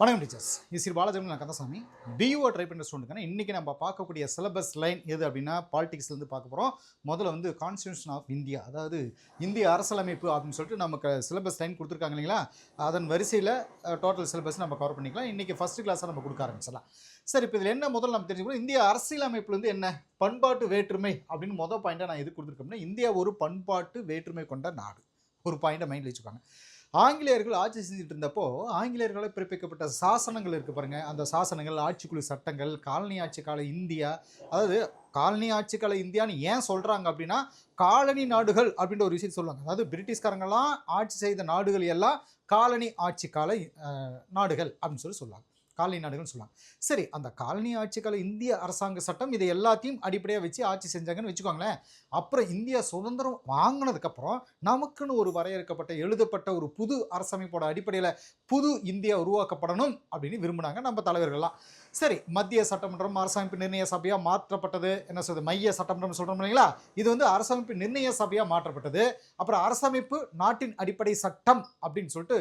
வணக்கம் டீச்சர்ஸ் இது ஸ்ரீ பாலாஜி நான் கந்தசாமி பியூஓ ட்ரை பண்ணுற ஸ்டூடெண்ட்க்கான இன்றைக்கி நம்ம பார்க்கக்கூடிய சிலபஸ் லைன் எது அப்படின்னா பாலிடிக்ஸ்லேருந்து பார்க்க போகிறோம் முதல்ல வந்து கான்ஸ்டியூஷன் ஆஃப் இந்தியா அதாவது இந்திய அரசியலமைப்பு அப்படின்னு சொல்லிட்டு நமக்கு சிலபஸ் லைன் கொடுத்துருக்காங்க இல்லைங்களா? அதன் வரிசையில் டோட்டல் சிலபஸ் நம்ம கவர் பண்ணிக்கலாம். இன்றைக்கி ஃபஸ்ட்டு கிளாஸாக நம்ம கொடுக்க ஆரம்பிச்சிடலாம். சரி இப்போ இதில் என்ன முதல்ல நம்ம தெரிஞ்சுக்கணும்? இந்திய அரசியலமைப்புலேருந்து என்ன? பண்பாட்டு வேற்றுமை அப்படின்னு மொதல் பாயிண்ட்டாக நான் எது கொடுத்துருக்கோம்னா இந்தியா ஒரு பண்பாட்டு வேற்றுமை கொண்ட நாடு. ஒரு பாயிண்ட்டை மைண்டில் வச்சுக்கோங்க. ஆங்கிலேயர்கள் ஆட்சி செஞ்சுட்டு இருந்தப்போ ஆங்கிலேயர்களால் பிறப்பிக்கப்பட்ட சாசனங்கள் இருக்குது பாருங்க. அந்த சாசனங்கள் ஆட்சிக்குழு சட்டங்கள் காலனி ஆட்சி கால இந்தியா. அதாவது காலனி ஆட்சி கால இந்தியான்னு ஏன் சொல்கிறாங்க அப்படின்னா காலனி நாடுகள் அப்படின்ற ஒரு விஷயத்தை சொல்லுவாங்க. அதாவது பிரிட்டிஷ்காரங்கெல்லாம் ஆட்சி செய்த நாடுகள் எல்லாம் காலனி ஆட்சி கால நாடுகள் அப்படின்னு சொல்லி சொல்லுவாங்க. காலனி நாடுகள்னு சொல்லலாம். சரி அந்த காலனி ஆட்சிக்கால இந்திய அரசாங்க சட்டம் இதை எல்லாத்தையும் அடிப்படையாக வச்சு ஆட்சி செஞ்சாங்கன்னு வச்சுக்கோங்களேன். அப்புறம் இந்தியா சுதந்திரம் வாங்கினதுக்கப்புறம் நமக்குன்னு ஒரு வரையறுக்கப்பட்ட எழுதப்பட்ட ஒரு புது அரசமைப்போட அடிப்படையில் புது இந்தியா உருவாக்கப்படணும் அப்படின்னு விரும்பினாங்க நம்ம தலைவர்கள்லாம். சரி மத்திய சட்டமன்றம் அரசமைப்பு நிர்ணய சபையாக மாற்றப்பட்டது. என்ன சொல்றது? மைய சட்டமன்றம் சொல்கிறோம் இல்லைங்களா? இது வந்து அரசமைப்பு நிர்ணய சபையாக மாற்றப்பட்டது. அப்புறம் அரசமைப்பு நாட்டின் அடிப்படை சட்டம் அப்படின்னு சொல்லிட்டு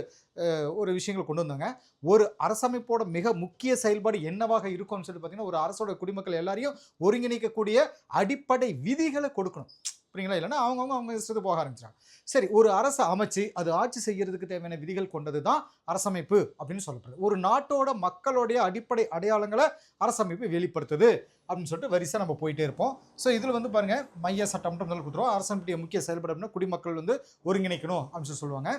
ஒரு விஷயங்கள் கொண்டு வந்தாங்க. ஒரு அரசமைப்போட மிக முக்கிய செயல்பாடு என்னவாக இருக்கும்னு சொல்லிட்டு பார்த்தீங்கன்னா ஒரு அரசோட குடிமக்கள் எல்லாரையும் ஒருங்கிணைக்கக்கூடிய அடிப்படை விதிகளை கொடுக்கணும். புரியுங்களா? இல்லைன்னா அவங்கவுங்க அவங்க இஷ்டத்துக்கு போக ஆரம்பிச்சிட்டாங்க சரி ஒரு அரசை அமைச்சு அது ஆட்சி செய்யறதுக்கு தேவையான விதிகள் கொண்டது தான் அரசமைப்பு அப்படின்னு சொல்லப்படுது. ஒரு நாட்டோட மக்களுடைய அடிப்படை அடையாளங்களை அரசமைப்பு வெளிப்படுத்துது அப்படின்னு சொல்லிட்டு வரிசை நம்ம போயிட்டே இருப்போம். ஸோ இதில் வந்து பாருங்க மைய சட்டமன்றம் முதல் கொடுத்துருவோம். அரசமைப்புடைய முக்கிய செயல்பாடு அப்படின்னா குடிமக்கள் வந்து ஒருங்கிணைக்கணும் அப்படின்னு சொல்லி சொல்லுவாங்க.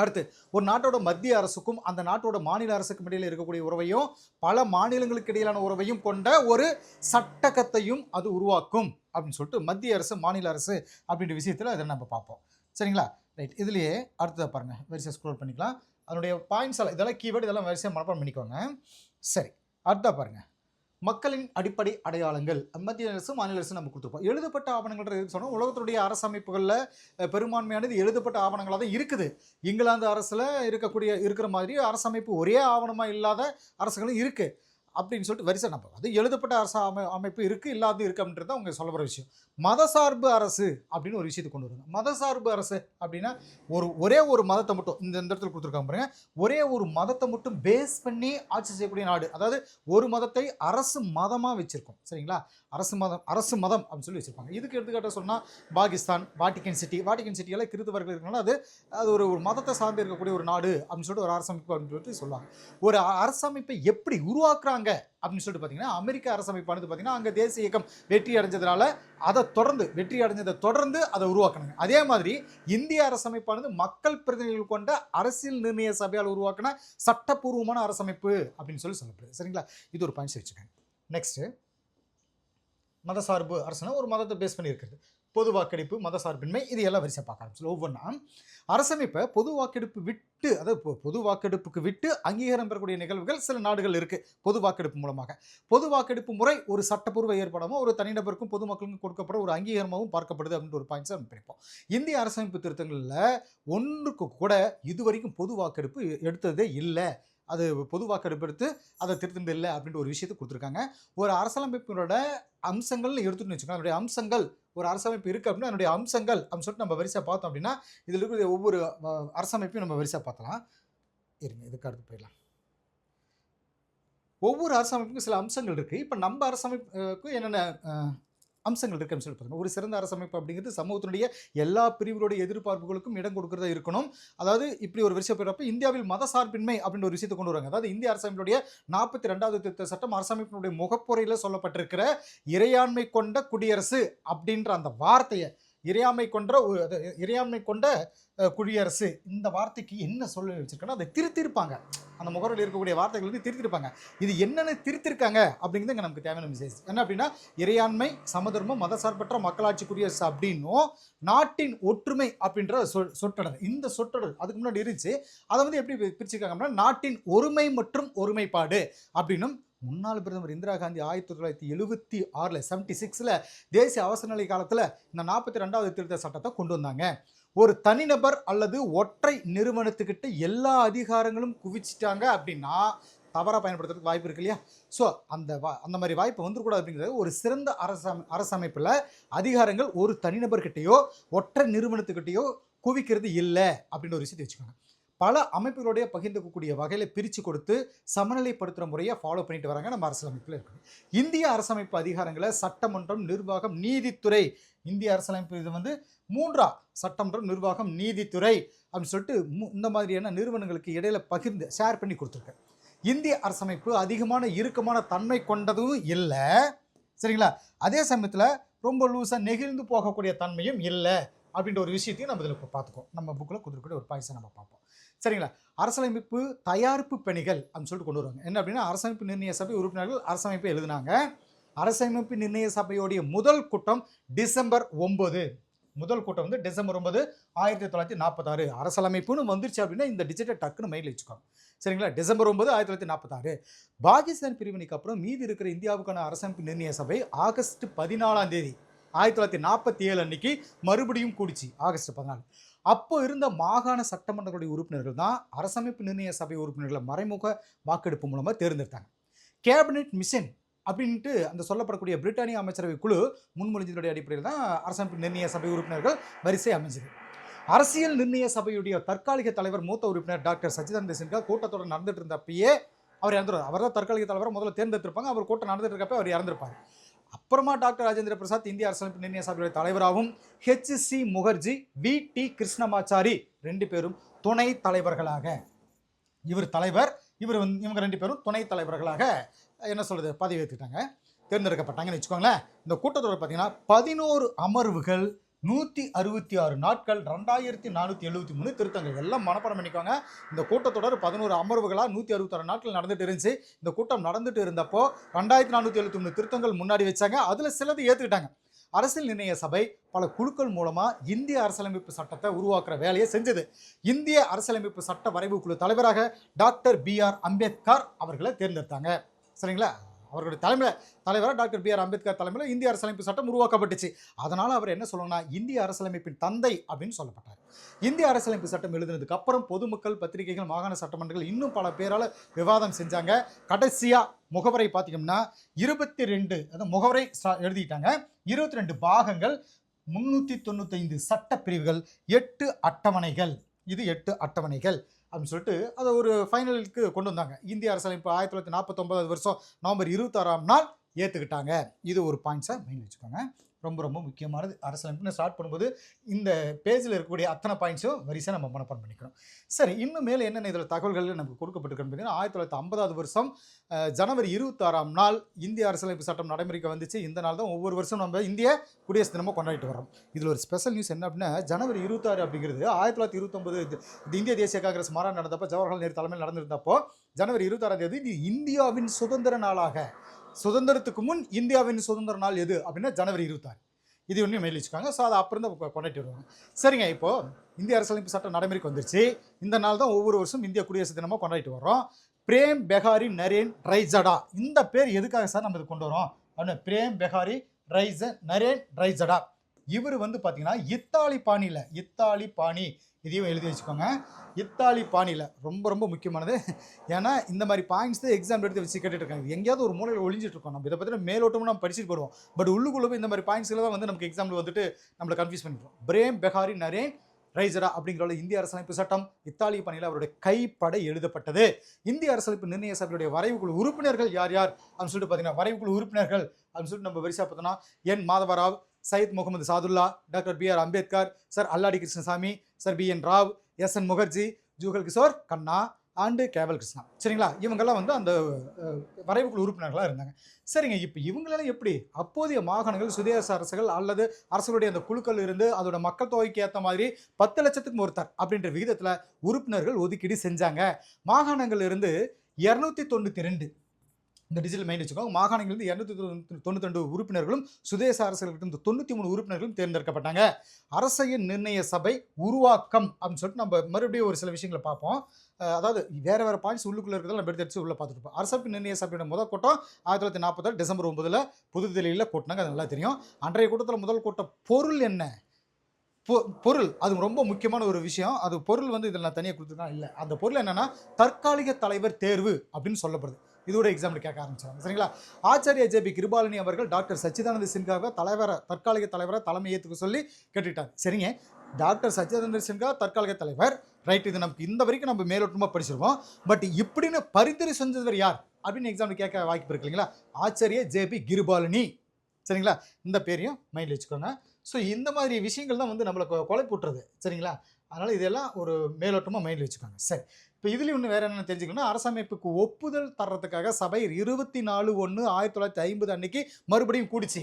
அடுத்து ஒரு நாட்டோட மத்திய அரசுக்கும் அந்த நாட்டோட மாநில அரசுக்கும் இடையில் இருக்கக்கூடிய உறவையும் பல மாநிலங்களுக்கு இடையிலான உறவையும் கொண்ட ஒரு சட்டகத்தையும் அது உருவாக்கும் அப்படின்னு சொல்லிட்டு மத்திய அரசு மாநில அரசு அப்படின்ற விஷயத்தில் அதை நம்ம பார்ப்போம். சரிங்களா? ரைட். இதுலேயே அடுத்ததை பாருங்க. வரிசை ஸ்க்ரோல் பண்ணிக்கலாம். அதனுடைய பாயிண்ட்ஸ் எல்லாம் இதெல்லாம் கீவேர்டு இதெல்லாம் வரிசையாக மனப்பாடம் பண்ணிக்கோங்க. சரி. அடுத்தா பாருங்கள் மக்களின் அடிப்படை அடையாளங்கள். மத்திய அரசு மாநில அரசு நம்ம கொடுத்துருப்போம். எழுதப்பட்ட ஆவணங்கள் சொன்னால் உலகத்துடைய அரசமைப்புகளில் பெரும்பான்மையானது எழுதப்பட்ட ஆவணங்களாக தான் இருக்குது. இங்கிலாந்து அரசில் இருக்கக்கூடிய இருக்கிற மாதிரி அரசமைப்பு ஒரே ஆவணமாக இல்லாத அரசுகளும் இருக்குது அப்படின்னு சொல்லிட்டு வரிசை. நம்ம அது எழுதப்பட்ட அரசு அமை அமைப்பு இருக்குது இல்லாத இருக்குது அப்படின்றது அவங்க சொல்ல போகிற விஷயம். மதசார்பு அரசு அப்படின்னு ஒரு விஷயத்தை கொண்டு வருவாங்க மதசார்பு அரசு அப்படின்னா ஒரு ஒரே ஒரு மதத்தை மட்டும் இந்த இந்த இடத்துல கொடுத்துருக்காங்க பாருங்க. ஒரே ஒரு மதத்தை மட்டும் பேஸ் பண்ணி ஆட்சி செய்யக்கூடிய நாடு. அதாவது ஒரு மதத்தை அரசு மதமாக வச்சுருக்கோம். சரிங்களா? அரசு மதம் அரசு மதம் அப்படின்னு சொல்லி வச்சுருப்பாங்க. இதுக்கு எடுத்துக்காட்ட சொன்னால் பாகிஸ்தான் வாட்டிகன் சிட்டி வாட்டிகன் சிட்டியெல்லாம் கிறித்துவர்கள் இருக்கனால அது அது ஒரு ஒரு மதத்தை சார்ந்து இருக்கக்கூடிய ஒரு நாடு அப்படின்னு சொல்லிட்டு ஒரு அரசமைப்பு அப்படின்னு சொல்லிட்டு சொல்லுவாங்க. ஒரு அரசமைப்பை எப்படி உருவாக்குறாங்க அப்படின்னு சொல்லிட்டு பார்த்தீங்கன்னா அமெரிக்க அரசமைப்பானது பார்த்தீங்கன்னா அங்கே தேசிய இயக்கம் வெற்றி அடைஞ்சதுனால அதை தொடர்ந்து வெற்றி அடைஞ்சதை தொடர்ந்து அதை உருவாக்கினாங்க. அதே மாதிரி இந்திய அரசமைப்பானது மக்கள் பிரதிநிதிகள் கொண்ட அரசியல் நிர்ணய சபையால் உருவாக்கின சட்டப்பூர்வமான அரசமைப்பு அப்படின்னு சொல்லி சொல்லப்படுது. சரிங்களா? இது ஒரு பாயிண்ட்ஸ் வச்சுக்கோங்க. நெக்ஸ்ட்டு மதசார்பு அரசுனா ஒரு மதத்தை பேஸ் பண்ணி இருக்கிறது பொது வாக்கெடுப்பு மதசார்பின்மை இது எல்லாம் வரிசை பார்க்க ஆரம்பிச்சு ஒவ்வொன்றா அரசமைப்பை பொது வாக்கெடுப்பு விட்டு அதாவது பொ- பொது வாக்கெடுப்புக்கு விட்டு அங்கீகாரம் பெறக்கூடிய நிகழ்வுகள் சில நாடுகள் இருக்குது பொது வாக்கெடுப்பு மூலமாக. பொது வாக்கெடுப்பு முறை ஒரு சட்டப்பூர்வ ஏற்பாடாகவும் ஒரு தனிநபருக்கும் பொதுமக்களுக்கும் கொடுக்கப்படுற ஒரு அங்கீகாரமாகவும் பார்க்கப்படுது அப்படின்ற ஒரு பாயிண்ட்ஸை நம்ம பிரிப்போம். இந்திய அரசமைப்பு திருத்தங்களில் ஒன்றுக்கு கூட இதுவரைக்கும் பொது வாக்கெடுப்பு எடுத்ததே இல்லை. அது பொது வாக்கெடுப்பு எடுத்து அதை திருத்தம் இல்லை அப்படின்ற ஒரு விஷயத்தை கொடுத்துருக்காங்க. ஒரு அரசியலமைப்பினோட அம்சங்கள்னு எடுத்துட்டு வச்சுக்கோங்க. அதனுடைய அம்சங்கள் ஒரு அரசமைப்பு இருக்குது அப்படின்னா அதனுடைய அம்சங்கள் அப்படின்னு சொல்லிட்டு நம்ம வரிசை பார்த்தோம் அப்படின்னா இதில் இருக்கிற ஒவ்வொரு அரசமைப்பையும் நம்ம வரிசை பார்த்தலாம். இருங்க இதுக்கு அடுத்து போயிடலாம். ஒவ்வொரு அரசமைப்புக்கும் சில அம்சங்கள் இருக்குது இப்போ நம்ம அரசமைப்புக்கு என்னென்ன அம்சங்கள் இருக்குன்னு சொல்லி பாருங்க ஒரு சிறந்த அரசமைப்பு அப்படிங்கிறது சமூகத்தினுடைய எல்லா பிரிவுகளுடைய எதிர்பார்ப்புகளுக்கும் இடம் கொடுக்கறதா இருக்கணும். அதாவது இப்படி ஒரு விஷயம் போயிடப்ப இந்தியாவில் மதசார்பின்மை அப்படின்ற ஒரு விஷயத்தை கொண்டு வராங்க. அதாவது இந்திய அரசமைப்புடைய நாற்பத்தி ரெண்டாவது திருத்த சட்டம் அரசமைப்பினுடைய முகப்புறையில் சொல்லப்பட்டிருக்கிற இறையாண்மை கொண்ட குடியரசு அப்படின்ற அந்த வார்த்தையை இறையாண்மை கொண்ட ஒரு- இறையாண்மை கொண்ட குடியரசு. இந்த வார்த்தைக்கு என்ன சொல்லி வச்சிருக்கோன்னா அதை திருத்திருப்பாங்க. அந்த முகவரில் இருக்கக்கூடிய வார்த்தைகள் வந்து திருத்திருப்பாங்க. இது என்னென்ன திருத்திருக்காங்க அப்படிங்கிறது இங்கே நமக்கு தேவையான மெசேஜ் என்ன அப்படின்னா இறையாண்மை சமதர்மம் மதசார்பற்ற மக்களாட்சி குடியரசு அப்படின்னும் நாட்டின் ஒற்றுமை அப்படின்ற சொல் சொற்றொடர் இந்த சொற்றொடர் அதுக்கு முன்னாடி இருந்துச்சு. அதை வந்து எப்படி பிரிச்சிருக்காங்க அப்படின்னா நாட்டின் ஒருமை மற்றும் ஒருமைப்பாடு அப்படின்னும் முன்னாள் பிரதமர் இந்திரா காந்தி ஆயிரத்தி தொள்ளாயிரத்தி எழுபத்தி ஆறில் செவன்டி சிக்ஸில் தேசிய அவசர நிலை காலத்தில் இந்த நாற்பத்தி ரெண்டாவது திருத்த சட்டத்தை கொண்டு வந்தாங்க. ஒரு தனிநபர் அல்லது ஒற்றை நிறுவனத்துக்கிட்ட எல்லா அதிகாரங்களும் குவிச்சிட்டாங்க அப்படின்னா தவறாக பயன்படுத்துறதுக்கு வாய்ப்பு இருக்கு இல்லையா? ஸோ அந்த வா அந்த மாதிரி வாய்ப்பு வந்துடக்கூடாது அப்படிங்கிறது ஒரு சிறந்த அரசமை அரசமைப்பில் அதிகாரங்கள் ஒரு தனிநபர்கிட்டேயோ ஒற்றை நிறுவனத்துக்கிட்டேயோ குவிக்கிறது இல்லை அப்படின்ற ஒரு விஷயத்தை வச்சுக்கோங்க. பல அமைப்புகளுடைய பகிர்ந்துக்கக்கூடிய வகையில் பிரித்து கொடுத்து சமநிலைப்படுத்துகிற முறையை ஃபாலோ பண்ணிட்டு வராங்க நம்ம அரசியலமைப்பில் இருக்குது இந்திய அரசமைப்பு அதிகாரங்களை சட்டமன்றம் நிர்வாகம் நீதித்துறை இந்திய அரசியலமைப்பு இது வந்து மூன்றா? சட்டமன்றம் நிர்வாகம் நீதித்துறை அப்படின்னு சொல்லிட்டு மு- இந்த மாதிரியான நிறுவனங்களுக்கு இடையில பகிர்ந்து ஷேர் பண்ணி கொடுத்துருக்கேன். இந்திய அரசமைப்பு அதிகமான இறுக்கமான தன்மை கொண்டதும் இல்லை. சரிங்களா? அதே சமயத்தில் ரொம்ப லூஸாக நெகிழ்ந்து போகக்கூடிய தன்மையும் இல்லை அப்படின்ற ஒரு விஷயத்தையும் நம்ம இதில் இப்போ பார்த்துக்கோம் நம்ம புக்கில் கொடுத்துருக்கூடிய ஒரு பாய்ஸை நம்ம பார்ப்போம். சரிங்களா? அரசமைப்பு தயாரிப்பு பணிகள் அப்படின்னு சொல்லிட்டு கொண்டு வருவாங்க. என்ன அப்படின்னா அரசமைப்பு நிர்ணய சபை உறுப்பினர்கள் அரசமைப்பை எழுதினாங்க. அரசமைப்பு நிர்ணய சபையோடைய முதல் கூட்டம் டிசம்பர் ஒன்பது. முதல் கூட்டம் வந்து டிசம்பர் ஒன்பது ஆயிரத்தி தொள்ளாயிரத்தி நாற்பத்தாறு. அரசியலமைப்புன்னு வந்துருச்சு அப்படின்னா இந்த டிஜிட்டை டக்குன்னு மைண்டில் வச்சுக்கோங்க. சரிங்களா? டிசம்பர் ஒன்பது ஆயிரத்தி தொள்ளாயிரத்தி நாற்பத்தாறு. பாகிஸ்தான் பிரிவினைக்கு அப்புறம் மீதி இருக்கிற இந்தியாவுக்கான அரசமைப்பு நிர்ணய சபை ஆகஸ்ட் பதினாலாம் தேதி ஆயிரத்தி தொள்ளாயிரத்தி நாற்பத்தி ஏழு அன்னைக்கு மறுபடியும் கூடிச்சு ஆகஸ்ட் பதினாலு. அப்போ இருந்த மாகாண சட்டமன்றங்களுடைய உறுப்பினர்கள் தான் அரசமைப்பு நிர்ணய சபை உறுப்பினர்களை மறைமுக வாக்கெடுப்பு மூலமாக தேர்ந்தெடுத்தாங்க. கேபினெட் மிஷன் அப்படின்ட்டு அந்த சொல்லப்படக்கூடிய பிரிட்டானிய அமைச்சரவை குழு முன்மொழிஞ்சதுடைய அடிப்படையில் தான் அரசமைப்பு நிர்ணய சபை உறுப்பினர்கள் வரிசை அமைஞ்சது. அரசியல் நிர்ணய சபையுடைய தற்காலிக தலைவர் மூத்த உறுப்பினர் டாக்டர் சச்சிதானந்த சின்ஹா கூட்டத்தோடு நடந்துட்டு இருந்தப்பயே அவர் இறந்துருவார். அவர் தான் தற்காலிக தலைவரை முதல்ல தேர்ந்தெடுத்திருப்பாங்க. அவர் கூட்டம் நடந்துட்டு இருக்கப்ப அவர் இறந்திருப்பார். அப்புறமா டாக்டர் ராஜேந்திர பிரசாத் இந்திய அரசமைப்பு நிர்ணய சபையுடைய தலைவராகவும் H C Mukherjee V T Krishnamachari ரெண்டு பேரும் துணை தலைவர்களாக. இவர் தலைவர் இவர் வந்து இவங்க ரெண்டு பேரும் துணை தலைவர்களாக என்ன சொல்கிறது பதவி ஏற்றுக்கிட்டாங்க தேர்ந்தெடுக்கப்பட்டாங்கன்னு வச்சுக்கோங்களேன். இந்த கூட்டத்தொடர் பார்த்தீங்கன்னா பதினோரு அமர்வுகள் நூற்றி அறுபத்தி ஆறு நாட்கள் ரெண்டாயிரத்தி நானூற்றி எழுபத்தி மூணு திருத்தங்கள். எல்லாம் மனப்பாடம் பண்ணிக்கோங்க. இந்த கூட்டத்தொடர் பதினோரு அமர்வுகளாக நூற்றி அறுபத்தாறு நாட்கள் நடந்துட்டு இருந்துச்சு. இந்த கூட்டம் நடந்துட்டு இருந்தப்போ ரெண்டாயிரத்தி நானூற்றி எழுபத்தி மூணு திருத்தங்கள் முன்னாடி வச்சாங்க. அதில் சிலது ஏற்றுக்கிட்டாங்க அரசியல் நிர்ணய சபை பல குழுக்கள் மூலமாக இந்திய அரசியலமைப்பு சட்டத்தை உருவாக்குற வேலையை செஞ்சது. இந்திய அரசியலமைப்பு சட்ட வரைவு குழு தலைவராக டாக்டர் பி ஆர் அம்பேத்கர் அவர்களை தேர்ந்தெடுத்தாங்க. சரிங்களா? அவர்களுடைய தலைமையில் தலைவராக டாக்டர் பி ஆர் அம்பேத்கர் தலைமையில் இந்திய அரசியலமைப்பு சட்டம் உருவாக்கப்பட்டுச்சு. அதனால் அவர் என்ன சொல்லணும்னா இந்திய அரசியலமைப்பின் தந்தை அப்படின்னு சொல்லப்பட்டார். இந்திய அரசியலமைப்பு சட்டம் எழுதினதுக்கு அப்புறம் பொதுமக்கள் பத்திரிகைகள் மாகாண சட்டமன்றங்கள் இன்னும் பல பேரால் விவாதம் செஞ்சாங்க. கடைசியாக முகவரை பார்த்தீங்கன்னா இருபத்தி ரெண்டு அதாவது முகவரை எழுதிட்டாங்க. இருபத்தி ரெண்டு பாகங்கள் முன்னூற்றி தொண்ணூத்தைந்து சட்ட பிரிவுகள் எட்டு அட்டவணைகள். இது எட்டு அட்டவணைகள். அப்படின்னு சொல்லிட்டு அதை ஒரு ஃபைனலுக்கு கொண்டு வந்தாங்க. இந்திய அரசியலமைப்பு ஆயிரத்தி தொள்ளாயிரத்தி நாற்பத்தொம்பதாவது வருஷம் நவம்பர் இருபத்தாறாம் நாள் ஏற்றுக்கிட்டாங்க இது ஒரு பாயிண்ட்ஸை மெயின் வச்சுக்கோங்க. ரொம்ப ரொம்ப முக்கியமானது. அரசியலமைப்புன்னு ஸ்டார்ட் பண்ணும்போது இந்த பேஜில் இருக்கக்கூடிய அத்தனை பாயிண்ட்ஸும் வரிசை நம்ம மனப்பாடம் பண்ணிக்கிறோம். சரி இன்னும் மேலே என்னென்ன இதில் தகவல்கள் நமக்கு கொடுக்கப்பட்டிருக்குன்னு பார்த்தீங்கன்னா ஆயிரத்தி தொள்ளாயிரத்தி ஐம்பதாவது வருஷம் ஜனவரி இருபத்தாறாம் நாள் இந்திய அரசியலமைப்பு சட்டம் நடைமுறைக்கு வந்துச்சு. இந்த நாள் தான் ஒவ்வொரு வருஷம் நம்ம இந்திய குடியரசு தினமாக கொண்டாடிட்டு வரோம் இதில் ஒரு ஸ்பெஷல் நியூஸ் என்ன அப்படின்னா ஜனவரி இருபத்தாறு அப்படிங்கிறது ஆயிரத்தி தொள்ளாயிரத்தி இருபத்தொம்பது இந்திய தேசிய காங்கிரஸ் மாநாடு நடந்தப்போ ஜவஹர்லால் நேரு தலைமையில் நடந்திருந்தப்போ ஜனவரி இருபத்தாறாம் தேதி இந்தியாவின் சுதந்திர நாளாக சுதந்திரத்துக்கு முன் இந்தியாவின் சுதந்திர நாள் எது அப்படின்னா ஜனவரி இருபத்தாறு. இது ஒன்றும் மேலே வச்சுக்காங்க. ஸோ அதை அப்புறம் தான் கொண்டாடி வருவாங்க. சரிங்க இப்போது இந்திய அரசியலமைப்பு சட்டம் நடைமுறைக்கு வந்துருச்சு. இந்த நாள் தான் ஒவ்வொரு வருஷம் இந்திய குடியரசு தினமாக கொண்டாடிட்டு வரோம் பிரேம் பெஹாரி நரேன் ரைஜடா. இந்த பேர் எதுக்காக சார் நம்ம இது கொண்டு வரோம் அப்படின்னு பிரேம் பெஹாரி ரைஜ நரேன் ரைஜடா. இவர் வந்து பார்த்தீங்கன்னா இத்தாலி பாணியில் இத்தாலி பாணி. இதையும் எழுதி வச்சுக்கோங்க. இத்தாலி பாணியில் ரொம்ப ரொம்ப முக்கியமானது. ஏன்னா இந்த மாதிரி பாயிண்ட்ஸ் தான் எக்ஸாம் எடுத்து வச்சு கேட்டுட்டு இருக்காங்க. எங்கேயாவது ஒரு மூலையில் ஒழிஞ்சிட்டு இருக்கோம். நம்ம இதை பற்றின மேலோட்டமும் நம்ம படிச்சுட்டு போடுவோம் பட் உள்ளுக்குள்ளே இந்த மாதிரி பாயிண்ட்ஸில் தான் வந்து நமக்கு எக்ஸாமில் வந்துட்டு நம்மளை கன்ஃபியூஸ் பண்ணிடுவோம் பிரேம் பெஹாரி நரேன் ரைசரா அப்படிங்கிற இந்திய அரசமைப்பு சட்டம் இத்தாலிய பணியில் அவருடைய கைப்பட எழுதப்பட்டது. இந்திய அரசமைப்பு நிர்ணய சபையுடைய வரைவுக்குழு உறுப்பினர்கள் யார் யார்? அப்படின்னு சொல்லிட்டு பார்த்தீங்கன்னா வரைவுக்குழு உறுப்பினர்கள் அப்படின்னு சொல்லிட்டு நம்ம வரிசா பார்த்தோம்னா N Madhavrao Syed Mohammad Saadulla doctor B R Ambedkar sir Alladi Krishnaswamy sir B N Rau S N Mukherjee Jugal Kishore Khanna and Kewal Krishna. சரிங்களா? இவங்கெல்லாம் வந்து அந்த அஹ், வரைவுக்குழு உறுப்பினர்களாக இருந்தாங்க. சரிங்க இப்போ இவங்களெல்லாம் எப்படி அப்போதைய மாகாணங்கள் சுதேச அரசுகள் அல்லது அரசுகளுடைய அந்த குழுக்கள் இருந்து அதோட மக்கள் தொகைக்கு ஏற்ற மாதிரி பத்து லட்சத்துக்கு ஒருத்தர் அப்படின்ற விகிதத்தில் உறுப்பினர்கள் ஒதுக்கீடு செஞ்சாங்க. மாகாணங்கள் இருந்து இரநூத்தி தொண்ணூற்றி ரெண்டு இந்த டிஜிட்டல் மைண்ட் வச்சுக்கோங்க. மாகாணங்களிலிருந்து இரநூத்தி தொண்ணூத்தி ரெண்டு உறுப்பினர்களும் சுதேச அரசுகளிலிருந்து தொண்ணூற்றி மூணு உறுப்பினர்களும் தேர்ந்தெடுக்கப்பட்டாங்க. அரசையின் நிர்ணய சபை உருவாக்கம் அப்படின்னு சொல்லிட்டு நம்ம மறுபடியும் ஒரு சில விஷயங்களை பார்ப்போம். அதாவது வேற வேற பாயிண்ட்ஸ் உள்ளுக்குள்ள இருக்கிறத நம்ம எடுத்து எடுத்து உள்ள பார்த்துட்டு இருப்போம். அரசமைப்பு நிர்ணய சபையோட முதல் கூட்டம் ஆயிரத்தி தொள்ளாயிரத்தி நாற்பத்தாறு டிசம்பர் ஒன்பதுல புதுதில்லியில் கூட்டினாங்க. அது நல்லா தெரியும். அன்றைய கூட்டத்தில் முதல் கூட்ட பொருள் என்ன? பொ- பொருள். அது ரொம்ப முக்கியமான ஒரு விஷயம். அது பொருள் வந்து இதில் நான் தனியாக கொடுத்துருக்கேன்? இல்லை. அந்த பொருள் என்னென்னா தற்காலிக தலைவர் தேர்வு அப்படின்னு சொல்லப்படுது. இதோட எக்ஸாம்பிள் கேட்க ஆரம்பிச்சாங்க சரிங்களா? ஆச்சாரிய ஜேபி கிருபாலினி அவர்கள் டாக்டர் சச்சிதானந்த சின்காக தலைவரை தற்காலிக தலைவரை தலைமை ஏற்றுக்க சொல்லி கேட்டுட்டாங்க சரிங்க? டாக்டர் சச்சிதானந்த சின்ஹா தற்காலிக தலைவர். ரைட் இது நமக்கு இந்த வரைக்கும் நம்ம மேலோட்டமாக படிச்சிருவோம் பட் இப்படின்னு பரிந்துரை செஞ்சவர் யார்? அப்படின்னு எக்ஸாம்பிள் கேட்க வாய்ப்பு இருக்கு இல்லைங்களா? ஆச்சரிய ஜேபி கிருபாலினி. சரிங்களா? இந்த பேரையும் மைண்டில் வச்சுக்கோங்க. ஸோ இந்த மாதிரி விஷயங்கள் தான் வந்து நம்மளை கொ- போட்டுறது சரிங்களா? அதனால் இதெல்லாம் ஒரு மேலோட்டமாக மைண்டில் வச்சுக்கோங்க. சரி. இப்போ இதுலேயும் ஒன்று வேறு என்னென்னு தெரிஞ்சுக்கணும்னா அரசமைப்புக்கு ஒப்புதல் தர்றதுக்காக சபை இருபத்தி நாலு ஒன்று ஆயிரத்தி தொள்ளாயிரத்தி ஐம்பது அன்னைக்கு மறுபடியும் கூடிச்சு.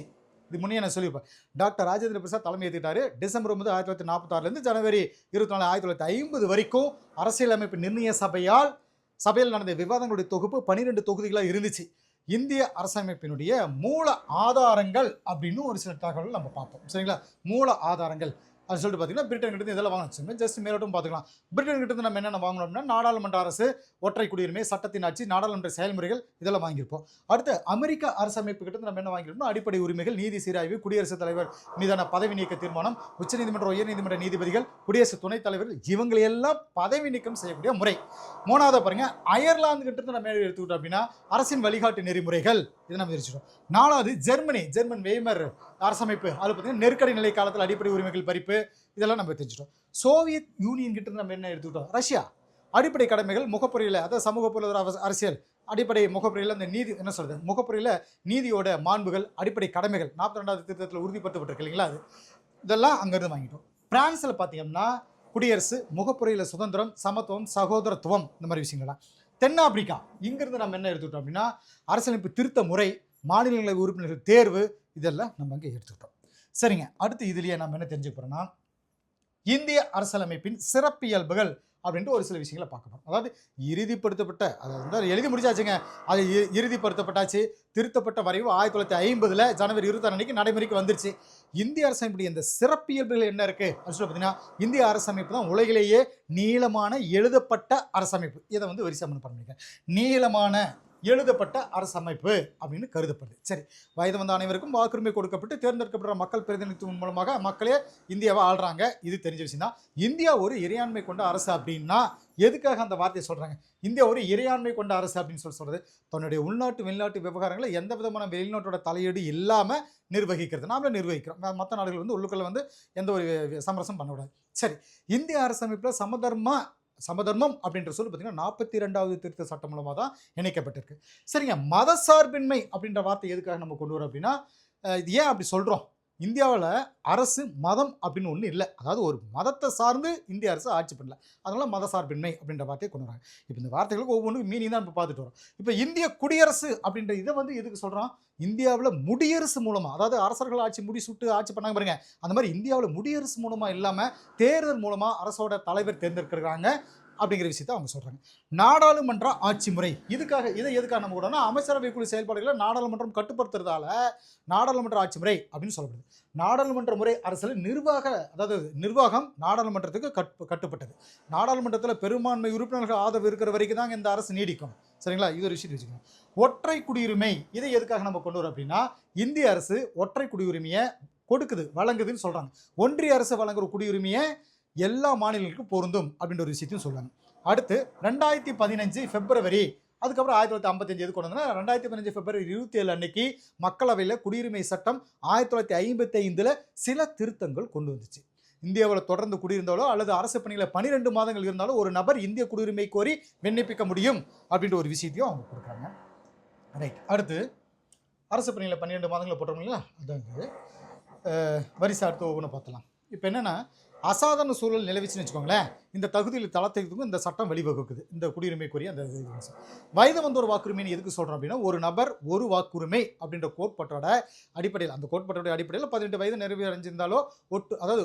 இது முன்னே நான் சொல்லியிருப்பேன். டாக்டர் ராஜேந்திர பிரசாத் தலைமை ஏற்றுக்கிட்டாரு டிசம்பர் ஒன்பது ஆயிரத்தி தொள்ளாயிரத்தி நாற்பத்தாறுலேருந்து ஜனவரி இருபத்தி நாலு ஆயிரத்தி தொள்ளாயிரத்தி ஐம்பது வரைக்கும் அரசியலமைப்பு நிர்ணய சபையால் சபையில் நடந்த விவாதங்களுடைய தொகுப்பு பன்னிரெண்டு தொகுதிகளாக இருந்துச்சு. இந்திய அரசமைப்பினுடைய மூல ஆதாரங்கள் அப்படின்னு ஒரு சில தகவல்கள் நம்ம பார்ப்போம் சரிங்களா? மூல ஆதாரங்கள். அது சொல்லிட்டு பார்த்தீங்கன்னா பிரிட்டன் கிட்ட இருந்து இதெல்லாம் வாங்கணும். ஜஸ்ட் மேலோட்டும் பார்த்துக்கலாம் பிரிட்டன் கிட்ட இருந்து நம்ம என்னென்ன வாங்கணும் அப்படின்னா நாடாளுமன்ற அரசு ஒற்றை குடியுரிமை சட்டத்தின் ஆட்சி நாடாளுமன்ற செயல்முறைகள் இதெல்லாம் வாங்கியிருப்போம். அடுத்து அமெரிக்க அரசமைப்பு கிட்ட நம்ம என்ன வாங்கியிருப்போம் அடிப்படை உரிமைகள் நீதி சீராய்வு குடியரசுத் தலைவர் மீதான பதவி நீக்க தீர்மானம் உச்சநீதிமன்ற உயர்நீதிமன்ற நீதிபதிகள் குடியரசு துணைத் தலைவர்கள் இவங்களை எல்லாம் பதவி நீக்கம் செய்யக்கூடிய முறை. மூணாவது பாருங்க அயர்லாந்து கிட்ட இருந்து நம்ம எடுத்துக்கிட்டோம் அப்படின்னா அரசின் வழிகாட்டு நெறிமுறைகள். இதை நம்ம தெரிஞ்சிடும் நாலாவது ஜெர்மனி ஜெர்மன் வெய்மர் அரசமைப்பு. அது பார்த்தீங்கன்னா நெருக்கடி நிலை காலத்தில் அடிப்படை உரிமைகள் பறிப்பு இதெல்லாம் நம்ம தெரிஞ்சிட்டோம். சோவியத் யூனியன் கிட்ட நம்ம என்ன எடுத்துக்கிட்டோம் ரஷ்யா. அடிப்படை கடமைகள் முகப்புறையில் அதாவது சமூக பொருளாதார அரசியல். அடிப்படை முகப்புறையில் அந்த நீதி என்ன சொல்கிறது முகப்புறையில் நீதியோட மாண்புகள் அடிப்படை கடமைகள் நாற்பத்தி ரெண்டாவது திருத்தத்தில் உறுதிப்படுத்தப்பட்டிருக்கு இல்லைங்களா அது? இதெல்லாம் அங்கேருந்து வாங்கிட்டோம். பிரான்ஸில் பார்த்தீங்கன்னா குடியரசு முகப்புறையில் சுதந்திரம் சமத்துவம் சகோதரத்துவம் இந்த மாதிரி விஷயங்கள்லாம். தென்னாப்பிரிக்கா. இங்கிருந்து நம்ம என்ன எடுத்துக்கிட்டோம் அப்படின்னா அரசியலமைப்பு திருத்த முறை மாநிலங்களவை உறுப்பினர்கள் தேர்வு இதெல்லாம் நம்ம அங்கே எடுத்துக்கிட்டோம். சரிங்க அடுத்து இதுலயே நம்ம என்ன தெரிஞ்சுக்கிறோம்னா இந்திய அரசியலமைப்பின் சிறப்பியல்புகள் அப்படின்ட்டு ஒரு சில விஷயங்களை பார்க்க போகிறோம் அதாவது இறுதிப்படுத்தப்பட்ட அதை வந்து எழுதி முடிச்சாச்சுங்க. அது இ- இறுதிப்படுத்தப்பட்டாச்சு. திருத்தப்பட்ட வரைவு ஆயிரத்தி தொள்ளாயிரத்தி ஐம்பதில் ஜனவரி இருபத்தாறு அன்னைக்கு நடைமுறைக்கு வந்துருச்சு. இந்திய அரசமைப்புடைய இந்த சிறப்பியல்புகள் என்ன இருக்குது அப்படின்னு சொல்லி பார்த்தீங்கன்னா இந்திய அரசமைப்பு தான் உலகிலேயே நீளமான எழுதப்பட்ட அரசமைப்பு. இதை வந்து வரிசை பண்ணிருக்கேன் நீளமான எழுதப்பட்ட அரசமைப்பு அப்படின்னு கருதப்படுது. சரி வயது வந்த அனைவருக்கும் வாக்குரிமை கொடுக்கப்பட்டு தேர்ந்தெடுக்கப்படுற மக்கள் பிரதிநிதித்துவம் மூலமாக மக்களே இந்தியாவை ஆள்றாங்க. இது தெரிஞ்ச விஷயம் தான் இந்தியா ஒரு இறையாண்மை கொண்ட அரசு அப்படின்னா எதுக்காக அந்த வார்த்தையை சொல்கிறாங்க இந்தியா ஒரு இறையாண்மை கொண்ட அரசு அப்படின்னு சொல்லி சொல்கிறது தன்னுடைய உள்நாட்டு வெளிநாட்டு விவகாரங்களை எந்த விதமான வெளிநாட்டோட தலையீடு இல்லாமல் நிர்வகிக்கிறது. நாமளே நிர்வகிக்கிறோம். மற்ற நாடுகள் வந்து உள்ளுக்குள்ளே வந்து எந்த ஒரு சமரசம் பண்ணக்கூடாது. சரி இந்திய அரசமைப்பில் சமதர்ம சமதர்மம் அப்படின்ற சொல்லி பார்த்தீங்கன்னா நாற்பத்தி ரெண்டாவது திருத்த சட்டம் மூலமாக தான் இணைக்கப்பட்டிருக்கு. சரிங்க மதசார்பின்மை அப்படின்ற வார்த்தை எதுக்காக நம்ம கொண்டு வரோம் அப்படின்னா இது ஏன் அப்படி சொல்கிறோம் இந்தியாவில் அரசு மதம் அப்படின்னு ஒன்று இல்லை. அதாவது ஒரு மதத்தை சார்ந்து இந்திய அரசு ஆட்சி பண்ணல. மத மதசார்பின்மை அப்படின்ற வார்த்தையை கொண்டு வராங்க. இப்போ இந்த வார்த்தைகளுக்கு ஒவ்வொன்றுக்கும் மீனிங் தான் இப்போ பார்த்துட்டு வரோம். இப்போ இந்திய குடியரசு அப்படின்ற இதை வந்து எதுக்கு சொல்கிறோம் இந்தியாவில் முடியரசு மூலமாக அதாவது அரசர்கள் ஆட்சி முடிசூட்டு ஆட்சி பண்ணாங்க பாருங்க. அந்த மாதிரி இந்தியாவில் முடியரசு மூலமாக இல்லாமல் தேர்தல் மூலமாக அரசோட தலைவர் தேர்ந்தெடுக்கிறாங்க அப்படிங்கிற விஷயத்தை அவங்க சொல்கிறாங்க நாடாளுமன்ற ஆட்சி முறை. இதுக்காக இதை எதுக்காக நம்ம கூடனா அமைச்சரவை குழு செயல்பாடுகளை நாடாளுமன்றம் கட்டுப்படுத்துறதால நாடாளுமன்ற ஆட்சி முறை அப்படின்னு சொல்லப்படுது. நாடாளுமன்ற முறை அரசில் நிர்வாக அதாவது நிர்வாகம் நாடாளுமன்றத்துக்கு கட்டு கட்டுப்பட்டது. நாடாளுமன்றத்தில் பெரும்பான்மை உறுப்பினர்கள் ஆதரவு இருக்கிற வரைக்கும் தாங்க இந்த அரசு நீடிக்கும். சரிங்களா? இது ஒரு விஷயத்தை வச்சுக்கோங்க ஒற்றை குடியுரிமை இதை எதுக்காக நம்ம கொண்டு வரோம் அப்படின்னா இந்திய அரசு ஒற்றை குடியுரிமையை கொடுக்குது வழங்குதுன்னு சொல்கிறாங்க ஒன்றிய அரசு வழங்குற குடியுரிமையை எல்லா மாநிலங்களுக்கும் பொருந்தும் அப்படின்ற ஒரு விஷயத்தையும் சொல்றாங்க அடுத்து ரெண்டாயிரத்தி பதினஞ்சு பிப்ரவரி அதுக்கப்புறம் ஆயிரத்தி தொள்ளாயிரத்தி ஐம்பத்தஞ்சு எது கொண்டு வந்தோம்னா ரெண்டாயிரத்தி பதினஞ்சு பிப்ரவரி இருபத்தி ஏழு அன்னைக்கு மக்களவையில் குடியுரிமை சட்டம் ஆயிரத்தி தொள்ளாயிரத்தி ஐம்பத்தி ஐந்தில் சில திருத்தங்கள் கொண்டு வந்துச்சு. இந்தியாவில் தொடர்ந்து குடியிருந்தாலோ அல்லது அரசு பணியில் பனிரெண்டு மாதங்கள் இருந்தாலும் ஒரு நபர் இந்திய குடியுரிமை கோரி விண்ணப்பிக்க முடியும் அப்படின்ற ஒரு விஷயத்தையும் அவங்க கொடுக்குறாங்க. ரைட் அடுத்து அரசு பணியில் பன்னிரெண்டு மாதங்களை போட்டோம் இல்லைங்களா? அதாவது வரிசை அடுத்து ஒவ்வொன்று பார்த்தலாம் இப்போ என்னென்னா அசாதாரண சூழல் நிலவிச்சுன்னு வச்சுக்கோங்களேன். இந்த தகுதியில் தளத்துக்கும் இந்த சட்டம் வழிவகுக்குது. இந்த குடியுரிமைக்குரிய அந்த இது வயது வந்த ஒரு வாக்குரிமைன்னு எதுக்கு சொல்கிறோம் அப்படின்னா ஒரு நபர் ஒரு வாக்குரிமை அப்படின்ற கோட்பாட்டோட அடிப்படையில் அந்த கோட்பாட்டோட அடிப்படையில் பதினெட்டு வயது நிறைவடைஞ்சிருந்தாலோ ஒட்டு அதாவது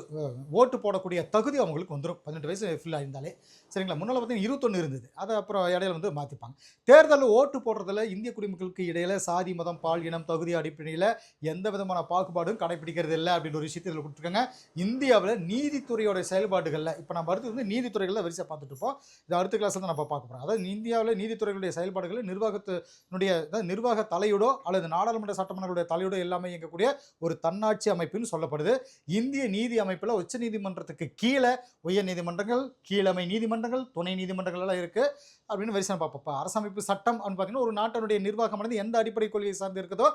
ஓட்டு போடக்கூடிய தகுதி அவங்களுக்கு வந்துடும் பதினெட்டு வயசு ஃபில் ஆயிருந்தாலே. சரிங்களா? முன்னால் பார்த்தீங்கன்னா இருபத்தொன்று இருந்தது. அதை அப்புறம் இடையில வந்து மாற்றிப்பாங்க தேர்தலில் ஓட்டு போடுறதுல இந்திய குடிமக்களுக்கு இடையில சாதி மதம் பால் இனம் தகுதி அடிப்படையில் எந்த விதமான பாகுபாடும் கடைபிடிக்கிறது இல்லை அப்படின்ற ஒரு விஷயத்தில் கொடுத்துருக்காங்க. இந்தியாவில் நீதி நீதித்துறையோட செயல்பாடுகளில் இப்போ நம்ம அடுத்து வந்து நீதித்துறைகளில் வரிசை பார்த்துட்டு இருப்போம். இது அடுத்த கிளாஸ் வந்து நம்ம பார்க்க போகிறோம் அதாவது இந்தியாவில் நீதித்துறைகளுடைய செயல்பாடுகள் நிர்வாகத்தினுடைய அதாவது நிர்வாக தலையுடோ அல்லது நாடாளுமன்ற சட்டமன்றங்களுடைய தலையுடோ எல்லாமே இயங்கக்கூடிய ஒரு தன்னாட்சி அமைப்புன்னு சொல்லப்படுது. இந்திய நீதி அமைப்பில் உச்ச நீதிமன்றத்துக்கு கீழே உயர் நீதிமன்றங்கள் கீழமை நீதிமன்றங்கள் துணை நீதிமன்றங்கள் எல்லாம் இருக்குது அப்படின்னு வரிசை பார்ப்போம். இப்போ அரசமைப்பு சட்டம் அப்படின்னு பார்த்தீங்கன்னா ஒரு நாட்டினுடைய நிர்வாகமானது எந்த அடிப்படை கொள்கையை சார்ந்து இருக்குதோ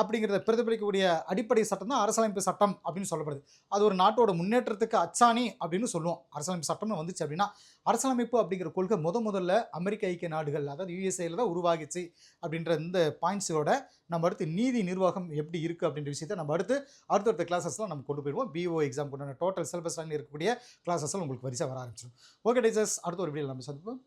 அப்படிங்கிறத பிரதிபலிக்கக்கூடிய அடிப்படை சட்டம் தான் அரசமைப்பு சட்டம் அப்படின்னு சொல்லப்படுது. அது ஒரு நாட்டோட முன்னேற்றத்துக்கு அச்சாணி அப்படின்னு சொல்லுவோம். அரசியலமைப்பு சட்டம்னு வந்துச்சு அப்படின்னா அரசியலமைப்பு அப்படிங்கிற கொள்கை முத முதல்ல அமெரிக்க ஐக்கிய நாடுகள் அதாவது யூஎஸ்ஏல தான் உருவாகிச்சு அப்படின்ற இந்த பாயிண்ட்ஸோட நம்ம அடுத்து நீதி நிர்வாகம் எப்படி இருக்குது அப்படின்ற விஷயத்தை நம்ம அடுத்து அடுத்தடுத்த கிளாஸஸ்லாம் நம்ம கொண்டு போயிடுவோம். பிஓ எக்ஸாம் கொண்டான டோட்டல் சிலபஸ் இருக்கக்கூடிய கிளாஸஸ்லாம் உங்களுக்கு வரிசை வர ஆரம்பிச்சிடும். ஓகே டீச்சர்ஸ் அடுத்த ஒரு வீடியோ நம்ம சந்திப்போம்.